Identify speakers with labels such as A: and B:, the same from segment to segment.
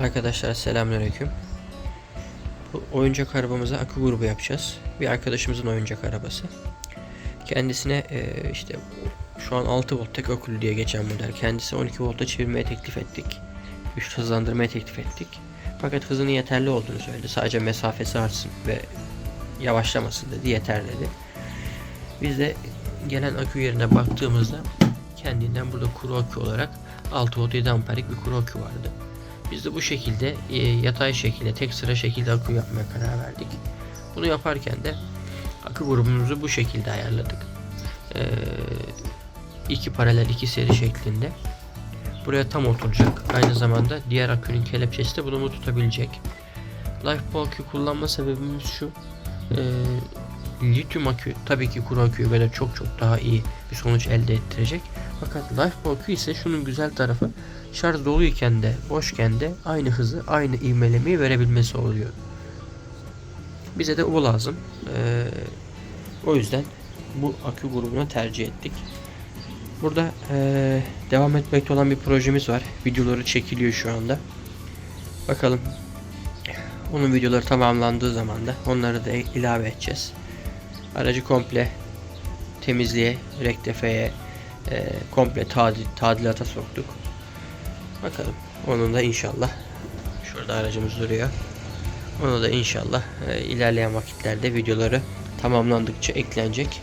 A: Arkadaşlar selamünaleyküm. Bu oyuncak arabamıza akü grubu yapacağız. Bir arkadaşımızın oyuncak arabası. Kendisine e, işte şu an 6 volt tek akülü diye geçen model. Kendisi 12 volta çevirmeye teklif ettik. Güç hızlandırmaya teklif ettik. Fakat hızının yeterli olduğunu söyledi. Sadece mesafesi artsın ve yavaşlamasın dedi. Yeter dedi. Biz de gelen akü yerine baktığımızda kendinden burada kuru akü olarak 6 volt 7 amperlik bir kuru akü vardı. Biz de bu şekilde e, yatay şekilde tek sıra şekilde akü yapmaya karar verdik. Bunu yaparken de akü grubumuzu bu şekilde ayarladık. E, iki paralel iki seri şeklinde. Buraya tam oturacak. Aynı zamanda diğer akünün kelepçesi de bunu tutabilecek. LifePo akü kullanma sebebimiz şu. E, lityum akü tabii ki kuru aküye göre çok çok daha iyi bir sonuç elde ettirecek. Fakat LifePo akü ise şunun güzel tarafı şarj doluyken de boşken de aynı hızı aynı ivmelemeyi verebilmesi oluyor. Bize de o lazım. Ee, o yüzden bu akü grubuna tercih ettik. Burada ee, devam etmekte olan bir projemiz var. Videoları çekiliyor şu anda. Bakalım onun videoları tamamlandığı zaman da onları da ilave edeceğiz. Aracı komple temizliğe, rektifeye, e, komple tadil, tadilata soktuk. Bakalım. Onun da inşallah. Şurada aracımız duruyor. Onu da inşallah e, ilerleyen vakitlerde videoları tamamlandıkça eklenecek.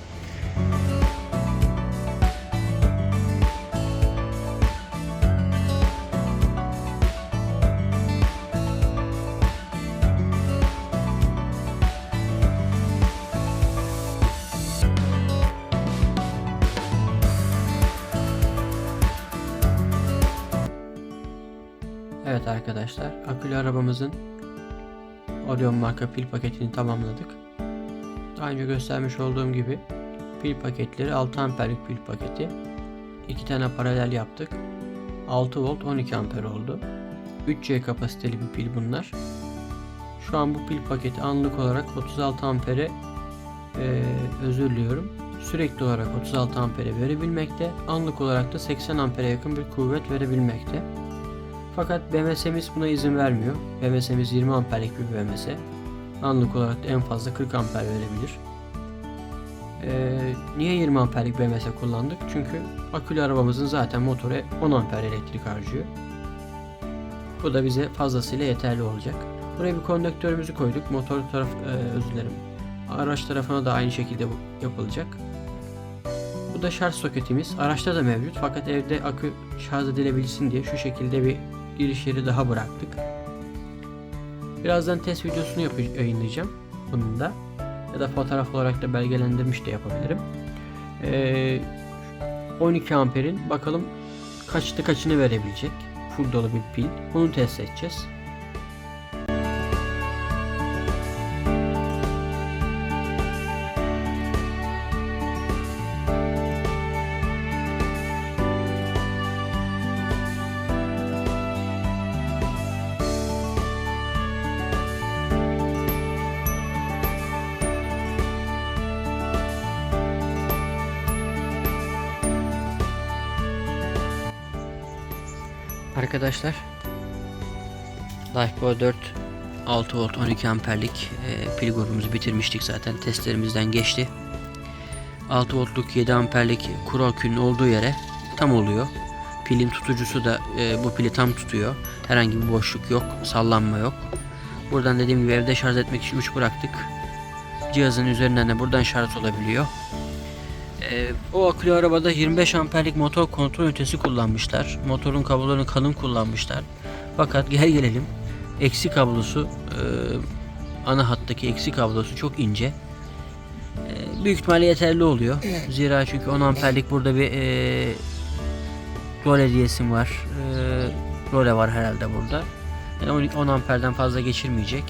A: Evet arkadaşlar, akülü arabamızın Orion marka pil paketini tamamladık. Daha önce göstermiş olduğum gibi pil paketleri 6 amperlik pil paketi. 2 tane paralel yaptık. 6 volt 12 amper oldu. 3C kapasiteli bir pil bunlar. Şu an bu pil paketi anlık olarak 36 ampere eee özür diliyorum. Sürekli olarak 36 ampere verebilmekte. Anlık olarak da 80 ampere yakın bir kuvvet verebilmekte. Fakat BMS'miz buna izin vermiyor. BMS'miz 20 amperlik bir BMS. Anlık olarak en fazla 40 amper verebilir. Ee, niye 20 amperlik BMS kullandık? Çünkü akülü arabamızın zaten motoru 10 amper elektrik harcıyor. Bu da bize fazlasıyla yeterli olacak. Buraya bir kondaktörümüzü koyduk. Motor taraf e, özür dilerim. Araç tarafına da aynı şekilde yapılacak. Bu da şarj soketimiz. Araçta da mevcut fakat evde akü şarj edilebilsin diye şu şekilde bir giriş yeri daha bıraktık. Birazdan test videosunu yayınlayacağım bunun da. Ya da fotoğraf olarak da belgelendirmiş de yapabilirim. Ee, 12 amperin bakalım kaçta kaçını verebilecek. Full dolu bir pil. Bunu test edeceğiz. Arkadaşlar. LifePo 4 6 volt 12 amperlik e, pil grubumuzu bitirmiştik zaten. Testlerimizden geçti. 6 voltluk 7 amperlik kuru akünün olduğu yere tam oluyor. Pilin tutucusu da e, bu pili tam tutuyor. Herhangi bir boşluk yok sallanma yok. Buradan dediğim gibi evde şarj etmek için uç bıraktık. Cihazın üzerinden de buradan şarj olabiliyor ee, o akülü arabada 25 amperlik motor kontrol ünitesi kullanmışlar. Motorun kablolarını kalın kullanmışlar. Fakat gel gelelim eksi kablosu e, ana hattaki eksi kablosu çok ince. E, büyük ihtimalle yeterli oluyor. Zira çünkü 10 amperlik burada bir e, role diyesim var. E, role var herhalde burada. Yani 10 amperden fazla geçirmeyecek.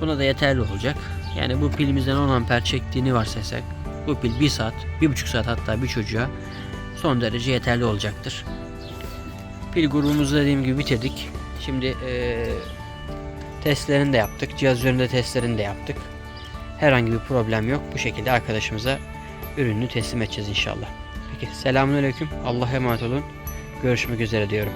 A: Buna da yeterli olacak. Yani bu pilimizden 10 amper çektiğini varsaysak bu pil 1 saat, 1,5 saat hatta bir çocuğa son derece yeterli olacaktır. Pil grubumuzu dediğim gibi bitirdik. Şimdi eee testlerini de yaptık. Cihaz üzerinde testlerini de yaptık. Herhangi bir problem yok. Bu şekilde arkadaşımıza ürünü teslim edeceğiz inşallah. Peki selamünaleyküm. Allah'a emanet olun. Görüşmek üzere diyorum.